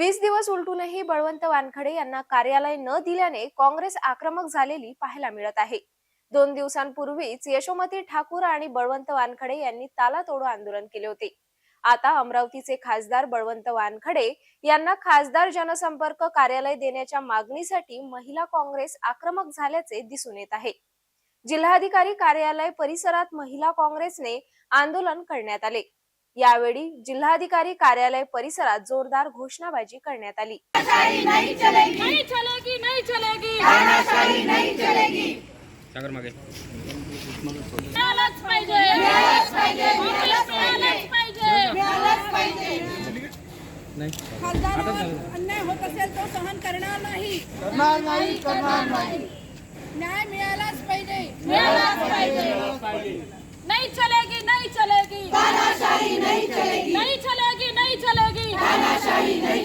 वीस दिवस उलटूनही बळवंत वानखडे यांना कार्यालय न दिल्याने काँग्रेस आक्रमक झालेली पाहायला मिळत आहे. दोन दिवसांपूर्वीच यशोमती ठाकूर आणि बळवंत वानखडे यांनी ताला तोडो आंदोलन केले होते. आता अमरावतीचे खासदार बळवंत वानखडे यांना खासदार जनसंपर्क कार्यालय देण्याच्या मागणीसाठी महिला काँग्रेस आक्रमक झाल्याचे दिसून येत आहे. जिल्हाधिकारी कार्यालय परिसरात महिला काँग्रेसने आंदोलन करण्यात आले. यावेळी जिल्हाधिकारी कार्यालय परिसरात जोरदार घोषणाबाजी करण्यात आली. नहीं चलेगी नहीं चलेगी सागर मागे. मिळालंच पाहिजे मिळालंच पाहिजे मिळालंच पाहिजे खासदारावर अन्याय होत असेल तो सहन करणार नाही. करणार नाही करणार नाही. न्याय मिळालाच पाहिजे. मिळालंच पाहिजे. नहीं चलेगी नहीं चलेगी नहीं चलेगी नहीं चलेगी नहीं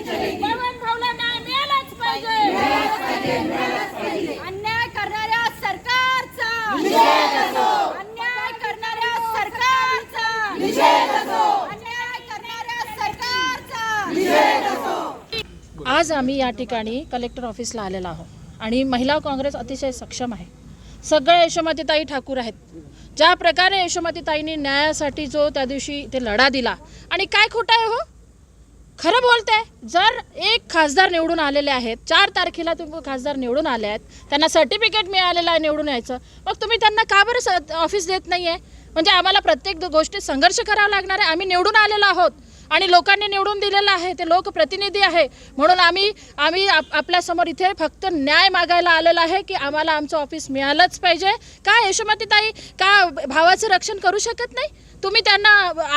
चलेगी बळवंत भाऊला न्याय मिळालाच पाहिजे अन्याय करणाऱ्या सरकारचा अन्याय करणाऱ्या सरकारचा अन्याय करणाऱ्या सरकारचा आज आम्ही या ठिकाणी कलेक्टर ऑफिसला आलेलो आहोत. आणि महिला काँग्रेस अतिशय सक्षम आहे. सगळे यशोमतीताई ठाकूर आहेत. ज्या प्रकारे यशोमतीताईंनी न्यायासाठी जो त्या दिवशी ते लढा दिला आणि काय खोटं आहे हो? खरं बोलते जर एक खासदार निवडून आलेले आहेत चार तारखेला तुम्ही खासदार निवडून आले आहेत त्यांना सर्टिफिकेट मिळालेलं आहे निवडून यायचं मग तुम्ही त्यांना का बरं ऑफिस देत नाही आहे म्हणजे आम्हाला प्रत्येक गोष्टीत संघर्ष करावा लागणार आहे. आम्ही निवडून आलेलो आहोत. आणि लोकांनी निवडून दिलेलं आहे ते लोकप्रतिनिधी आहे. म्हणून आम्ही आम्ही आप आपल्यासमोर इथे फक्त न्याय मागायला आलेला आहे की आम्हाला आमचं ऑफिस मिळालंच पाहिजे. का यशोमतीताई का भावाचं रक्षण करू शकत नाही? तुम्ही त्यांना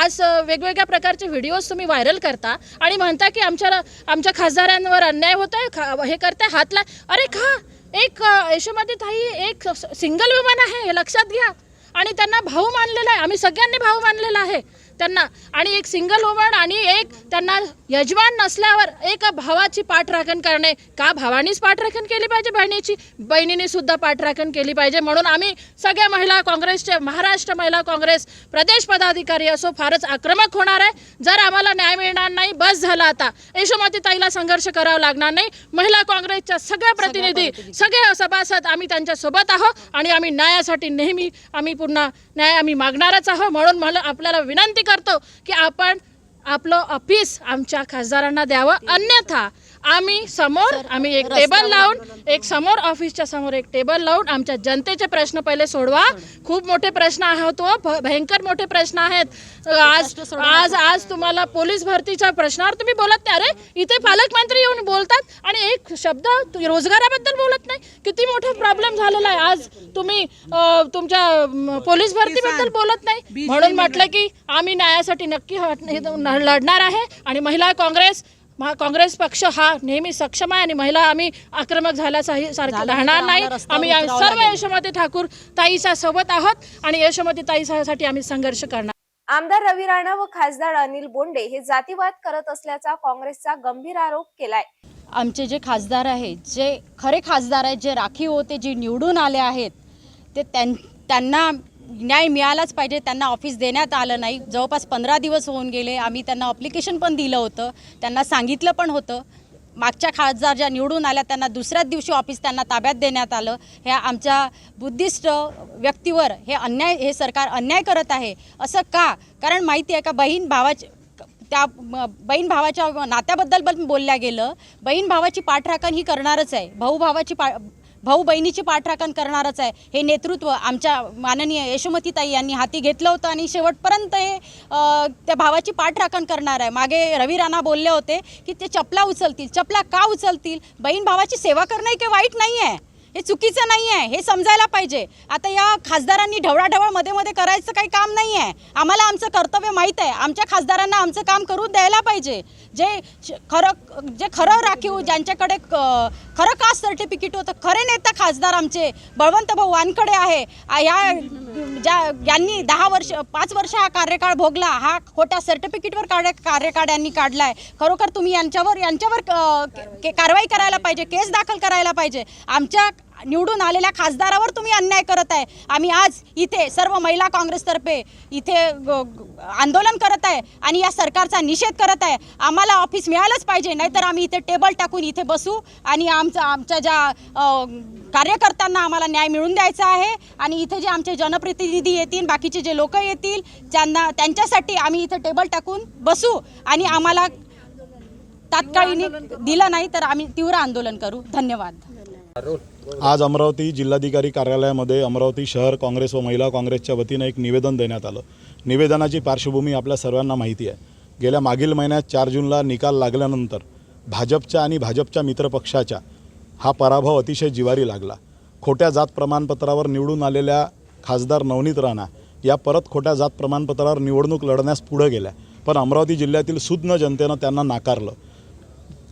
आज वेगवेगळ्या प्रकारचे व्हिडिओज तुम्ही व्हायरल करता आणि म्हणता की आमच्या आमच्या खासदारांवर अन्याय होत आहे खा हे करताय हातला अरे खा एक अ, यशोमतीताई एक सिंगल वुमन आहे हे लक्षात घ्या. आणि त्यांना भाऊ मानलेला आहे आम्ही सगळ्यांनी भाऊ मानलेला आहे. त्यांना. आणि एक सिंगल वुमन आणि एक त्यांना यजमान नसल्यावर एक भावाची पाठराखण करणे. का भावानीच पाठराखण केली पाहिजे बहिणीची? बहिणीने सुद्धा पाठराखण केली पाहिजे. म्हणून आम्ही सगळ्या महिला काँग्रेसचे महाराष्ट्र महिला काँग्रेस प्रदेश पदाधिकारी असो फारच आक्रमक होणार आहे. जर आम्हाला न्याय मिळणार नाही बस झाला आता. यशोमती ताईला संघर्ष करावा लागणार नाही. महिला काँग्रेसच्या सगळ्या प्रतिनिधी. सगळे सभासद आम्ही त्यांच्यासोबत आहोत आणि आम्ही न्यायासाठी नेहमी आम्ही पुन्हा न्याय आम्ही मागणारच आहोत. म्हणून मला आपल्याला विनंती करतो की आपण आपलं ऑफिस आमच्या खासदारांना द्यावं. अन्यथा आम्ही समोर आम्ही एक टेबल लावून एक समोर ऑफिसच्या समोर एक टेबल लावून आमच्या जनतेचे प्रश्न पहिले सोडवा. खूप मोठे प्रश्न आहेत हो. भयंकर मोठे प्रश्न आहेत. आज आज आज तुम्हाला पोलीस भरतीच्या प्रश्नावर तुम्ही बोलत नाही. अरे इथे पालकमंत्री येऊन बोलतात आणि एक शब्द तु- रोजगाराबद्दल बोलत नाही. किती मोठा प्रॉब्लेम झालेला आहे. आज तुम्ही तुमच्या पोलीस भरतीबद्दल बोलत नाही. म्हणून म्हटलं की आम्ही न्यायासाठी नक्की लढणार आहे. आणि महिला काँग्रेस महा काँग्रेस पक्ष हा नेहमी सक्षम आहे आणि महिला आम्ही आक्रमक झाल्याचाही सारखं राहणार नाही. आम्ही सर्व यशोमती ठाकूर ताईच्या सोबत आहोत आणि यशोमती ताईसाठी आम्ही संघर्ष करणार. आमदार रवी राणा व खासदार अनिल बोंडे हे जातीवाद करत असल्याचा काँग्रेसचा गंभीर आरोप केलाय. आमचे जे खासदार आहेत जे खरे खासदार आहेत जे राखीव होते जे निवडून आले आहेत ते त्यां त्यांना न्याय मिळालाच पाहिजे त्यांना ऑफिस देण्यात आलं नाही. जवळपास पंधरा दिवस होऊन गेले आम्ही त्यांना अप्लिकेशन पण दिलं होतं. त्यांना सांगितलं पण होतं. मागच्या खासदार ज्या निवडून आल्या त्यांना दुसऱ्याच दिवशी ऑफिस त्यांना ताब्यात देण्यात आलं. ह्या आमच्या बुद्धिस्ट व्यक्तीवर हे अन्याय हे सरकार अन्याय करत आहे. असं का? कारण माहिती आहे का बहीण भावाचे त्या बहीण भावाच्या नात्याबद्दल पण बोलल्या गेलं. बहीण भावाची पाठराखण ही करणारच आहे. भाऊ भावाची पा भाऊ बहिणीची पाठराखण करणारच आहे. हे नेतृत्व आमच्या माननीय यशोमतीताई यांनी हाती घेतलं होतं आणि शेवटपर्यंत हे त्या भावाची पाठराखण करणार आहे. मागे रवी राणा बोलले होते की ते चपला उचलतील. चपला का उचलतील? बहीण भावाची सेवा करणं हे काही वाईट नाही आहे हे चुकीचं नाही आहे हे समजायला पाहिजे. आता या खासदारांनी ढवळाढवळमध्ये मध्ये करायचं काही काम नाही आहे आम्हाला आमचं कर्तव्य माहीत आहे. आमच्या खासदारांना आमचं काम करून द्यायला पाहिजे. जे श- खरं जे खरं राखीव ज्यांच्याकडे खरं कास्ट सर्टिफिकेट होतं खरे नेता खासदार आमचे बळवंत भाऊ वानकडे आहे. ह्या या ज्या यांनी दहा वर्ष पाच वर्ष हा कार्यकाळ भोगला हा खोट्या सर्टिफिकेटवर कार्य कार्यकाळ यांनी काढला आहे खरोखर तुम्ही यांच्यावर यांच्यावर के- कारवाई करायला पाहिजे केस दाखल करायला पाहिजे. आमच्या निवडून आलेल्या खासदारावर तुम्ही अन्याय करत आहे. आम्ही आज इथे सर्व महिला काँग्रेसतर्फे इथे आंदोलन करत आहे आणि या सरकारचा निषेध करत आहे. आम्हाला ऑफिस मिळालंच पाहिजे नाहीतर आम्ही इथे टेबल टाकून इथे बसू आणि आमचा आमच्या ज्या कार्यकर्त्यांना आम्हाला न्याय मिळून द्यायचा आहे आणि इथे जे आमचे जनप्रतिनिधी येतील बाकीचे जे लोक येतील त्यांना त्यांच्यासाठी आम्ही इथे टेबल टाकून बसू आणि आम्हाला तात्काळी दिलं नाही तर आम्ही तीव्र आंदोलन करू. धन्यवाद. आज अमरावती जिल्हाधिकारी कार्यालयामध्ये अमरावती शहर काँग्रेस व महिला काँग्रेसच्या वतीनं एक निवेदन देण्यात आलं. निवेदनाची पार्श्वभूमी आपल्या सर्वांना माहिती आहे. गेल्या मागील महिन्यात चार जूनला निकाल लागल्यानंतर भाजपच्या आणि भाजपच्या मित्रपक्षाच्या हा पराभव अतिशय जिवारी लागला. खोट्या जात प्रमाणपत्रावर निवडून आलेल्या खासदार नवनीत राणा या परत खोट्या जात प्रमाणपत्रावर निवडणूक लढण्यास पुढं गेल्या पण अमरावती जिल्ह्यातील सुज्ञ जनतेनं त्यांना नाकारलं.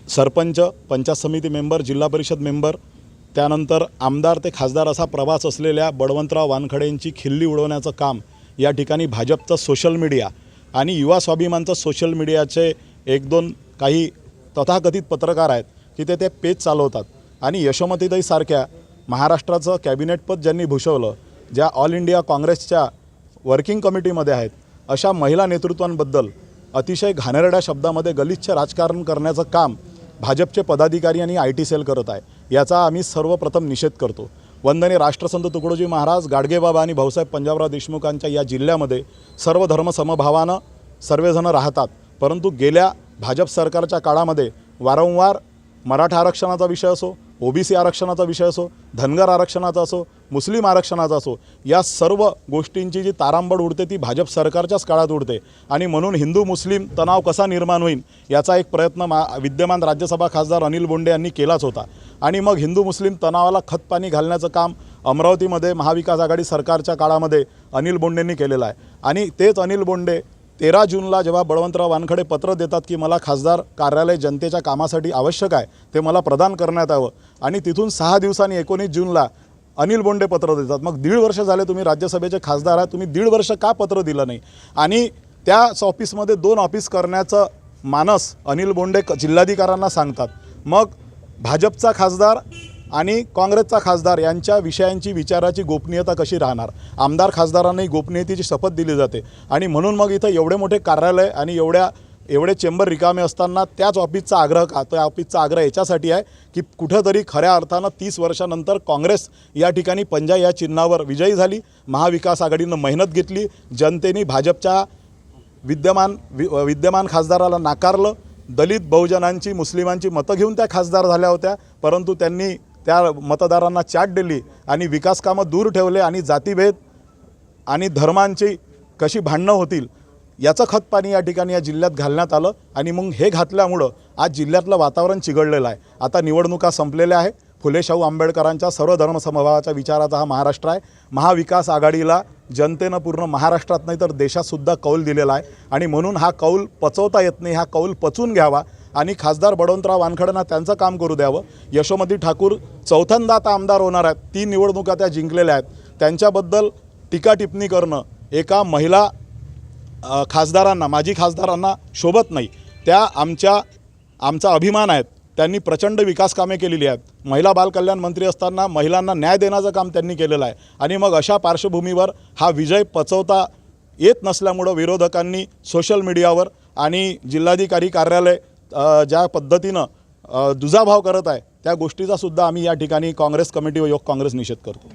सरपंच पंचायत समिती मेंबर जिल्हा परिषद मेंबर त्यानंतर आमदार ते खासदार असा प्रवास असलेल्या बळवंतराव वानखडेंची खिल्ली उडवण्याचं काम या ठिकाणी भाजपचं सोशल मीडिया आणि युवा स्वाभिमानचं सोशल मीडियाचे एक दोन काही तथाकथित पत्रकार आहेत की ते ते पेज चालवतात. आणि यशोमतीताईसारख्या महाराष्ट्राचं कॅबिनेटपद ज्यांनी भूषवलं ज्या ऑल इंडिया काँग्रेसच्या वर्किंग कमिटीमध्ये आहेत अशा महिला नेतृत्वांबद्दल अतिशय घाणेरड्या शब्दामध्ये गलिच्छ राजकारण करण्याचं काम भाजपचे पदाधिकारी आणि आय टी सेल करत आहे. याचा आम्ही सर्वप्रथम निषेध करतो. वंदने राष्ट्रसंत तुकडोजी महाराज गाडगेबाबा आणि भाऊसाहेब पंजाबराव देशमुखांच्या या जिल्ह्यामध्ये सर्व धर्मसमभावानं सर्वजणं राहतात. परंतु गेल्या भाजप सरकारच्या काळामध्ये वारंवार मराठा आरक्षणाचा विषय असो ओबीसी आरक्षणाचा विषय असो धनगर आरक्षणाचा असो मुस्लिम आरक्षणाचा असो या सर्व गोष्टींची जी तारांबळ उडते ती भाजप सरकारच्याच काळात उडते. आणि म्हणून हिंदू मुस्लिम तणाव कसा निर्माण होईल याचा एक प्रयत्न मा विद्यमान राज्यसभा खासदार अनिल बोंडे यांनी केलाच होता. आणि मग हिंदू मुस्लिम तणावाला खतपाणी घालण्याचं काम अमरावतीमध्ये महाविकास आघाडी सरकारच्या काळामध्ये अनिल बोंडेंनी केलेलं आहे. आणि तेच अनिल बोंडे तेरा जूनला जेव्हा बळवंतराव वानखडे पत्र देतात की मला खासदार कार्यालय जनतेच्या कामासाठी आवश्यक आहे ते मला प्रदान करण्यात यावं. आणि तिथून सहा दिवसांनी एकोणीस जूनला अनिल बोंडे पत्र देतात. मग दीड वर्ष झाले तुम्ही राज्यसभेचे खासदार आहात तुम्ही दीड वर्ष का पत्र दिलं नाही? आणि त्याच ऑफिसमध्ये दोन ऑफिस करण्याचं मानस अनिल बोंडे क- जिल्हाधिकाऱ्यांना सांगतात. मग भाजपचा खासदार आणि काँग्रेसचा खासदार यांच्या विषयांची विचाराची गोपनीयता कशी राहणार? आमदार खासदारांनाही गोपनीयतेची शपथ दिली जाते. आणि म्हणून मग इथं एवढे मोठे कार्यालय आणि एवढ्या एवढे चेंबर रिकामे असताना त्याच ऑफिसचा आग्रह का तो ऑफिसचा आग्रह याच्यासाठी आहे की कुठंतरी खऱ्या अर्थानं तीस वर्षानंतर काँग्रेस या ठिकाणी पंजा या चिन्हावर विजयी झाली महाविकास आघाडीनं मेहनत घेतली जनतेने भाजपच्या विद्यमान वि विद्यमान खासदाराला नाकारलं दलित बहुजनांची मुस्लिमांची मतं घेऊन त्या खासदार झाल्या होत्या परंतु त्यांनी त्या मतदारांना चाट दिली आणि विकासकामं दूर ठेवले आणि जातीभेद आणि धर्मांची कशी भांडणं होतील याचं खतपाणी या ठिकाणी या जिल्ह्यात घालण्यात आलं आणि मग हे घातल्यामुळं आज जिल्ह्यातलं वातावरण चिघळलेलं आहे. आता निवडणुका संपलेल्या आहे फुले शाहू आंबेडकरांच्या सर्व धर्मसमभावाच्या विचाराचा हा महाराष्ट्र आहे. महाविकास आघाडीला जनतेनं पूर्ण महाराष्ट्रात नाही तर देशातसुद्धा कौल दिलेला आहे. आणि म्हणून हा कौल पचवता येत नाही हा कौल पचून घ्यावा. आणि खासदार बडवंतराव वानखडेंना त्यांचं काम करू द्यावं. यशोमती ठाकूर चौथ्यांदा आता आमदार होणार आहेत. तीन निवडणुका त्या जिंकलेल्या आहेत. त्यांच्याबद्दल टीका टिप्पणी करणं एका महिला खासदारांना माजी खासदारांना शोभत नाही. त्या आमच्या आमचा अभिमान आहेत. त्यांनी प्रचंड विकास कामे केलेली आहेत. महिला बालकल्याण मंत्री असताना महिलांना न्याय देण्याचं काम त्यांनी केलेलं आहे. आणि मग अशा पार्श्वभूमीवर हा विजय पचवता येत नसल्यामुळं विरोधकांनी सोशल मीडियावर आणि जिल्हाधिकारी कार्यालय ज्या पद्धतीनं दुजाभाव करत आहे त्या गोष्टीचा सुद्धा आम्ही या ठिकाणी काँग्रेस कमिटी व योग काँग्रेस निषेध करतो.